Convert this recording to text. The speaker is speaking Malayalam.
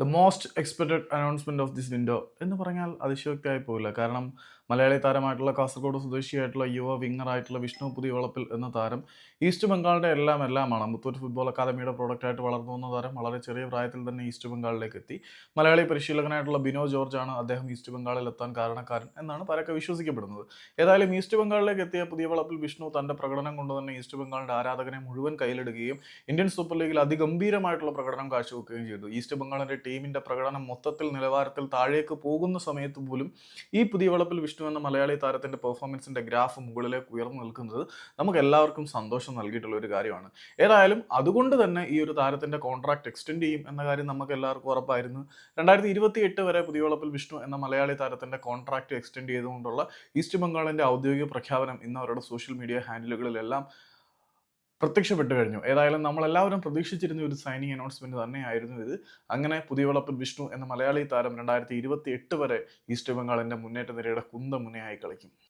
The most expected announcement of this window എന്ന് പറഞ്ഞാൽ അതിശയോക്തിയായി പോകില്ല കാരണം മലയാളി താരമായിട്ടുള്ള കാസർഗോഡ് സ്വദേശിയായിട്ടുള്ള യുവ വിങ്ങറായിട്ടുള്ള വിഷ്ണു പുതിയ വളപ്പിൽ എന്ന താരം ഈസ്റ്റ് ബംഗാളിന്റെ എല്ലാം എല്ലാമാണ്. മുത്തൂറ്റ് ഫുട്ബോൾ അക്കാദമിയുടെ പ്രോഡക്റ്റായിട്ട് വളർന്നു വന്ന താരം വളരെ ചെറിയ പ്രായത്തിൽ തന്നെ ഈസ്റ്റ് ബംഗാളിലേക്ക് എത്തി. മലയാളി പരിശീലകനായിട്ടുള്ള ബിനോ ജോർജ് ആണ് അദ്ദേഹം ഈസ്റ്റ് ബംഗാളിൽ എത്താൻ കാരണക്കാരൻ എന്നാണ് പരക്കെ വിശ്വസിക്കപ്പെടുന്നത്. ഏതായാലും ഈസ്റ്റ് ബംഗാളിലേക്ക് എത്തിയ പുതിയ വളപ്പിൽ വിഷ്ണു തന്റെ പ്രകടനം കൊണ്ട് തന്നെ ഈസ്റ്റ് ബംഗാളിന്റെ ആരാധകനെ മുഴുവൻ കയ്യിലെടുക്കുകയും ഇന്ത്യൻ സൂപ്പർ ലീഗിൽ അതിഗംഭീരമായിട്ടുള്ള പ്രകടനം കാഴ്ചവെക്കുകയും ചെയ്തു. ഈസ്റ്റ് ബംഗാളിന്റെ ടീമിന്റെ പ്രകടനം മൊത്തത്തിൽ നിലവാരത്തിൽ താഴേക്ക് പോകുന്ന സമയത്ത് പോലും ഈ പുതിയ വളപ്പിൽ വിഷ്ണു എന്ന മലയാളി താരത്തിന്റെ പെർഫോമൻസിന്റെ ഗ്രാഫ് മുകളിലേക്ക് ഉയർന്നു നിൽക്കുന്നത് നമുക്ക് എല്ലാവർക്കും സന്തോഷം നൽകിയിട്ടുള്ള ഒരു കാര്യമാണ്. ഏതായാലും അതുകൊണ്ട് തന്നെ ഈ ഒരു താരത്തിന്റെ കോൺട്രാക്ട് എക്സ്റ്റെൻഡ് ചെയ്യും എന്ന കാര്യം നമുക്ക് എല്ലാവർക്കും ഉറപ്പായിരുന്നു. രണ്ടായിരത്തി ഇരുപത്തി എട്ട് വരെ പുതിയ വളപ്പിൽ വിഷ്ണു എന്ന മലയാളി താരത്തിന്റെ കോൺട്രാക്ട് എക്സ്റ്റെൻഡ് ചെയ്തുകൊണ്ടുള്ള ഈസ്റ്റ് ബംഗാളിന്റെ ഔദ്യോഗിക പ്രഖ്യാപനം ഇന്ന് അവരുടെ സോഷ്യൽ മീഡിയ ഹാൻഡിലുകളിലെല്ലാം പ്രത്യക്ഷപ്പെട്ടു കഴിഞ്ഞു. ഏതായാലും നമ്മളെല്ലാവരും പ്രതീക്ഷിച്ചിരുന്ന ഒരു സൈനിങ് അനൗൺസ്മെന്റ് തന്നെയായിരുന്നു ഇത്. അങ്ങനെ പുതിയ വളപ്പിൽ വിഷ്ണു എന്ന മലയാളി താരം രണ്ടായിരത്തി ഇരുപത്തി എട്ട് വരെ ഈസ്റ്റ് ബംഗാളിന്റെ മുന്നേറ്റ നിരയുടെ കുന്തമുനയായി കളിക്കും.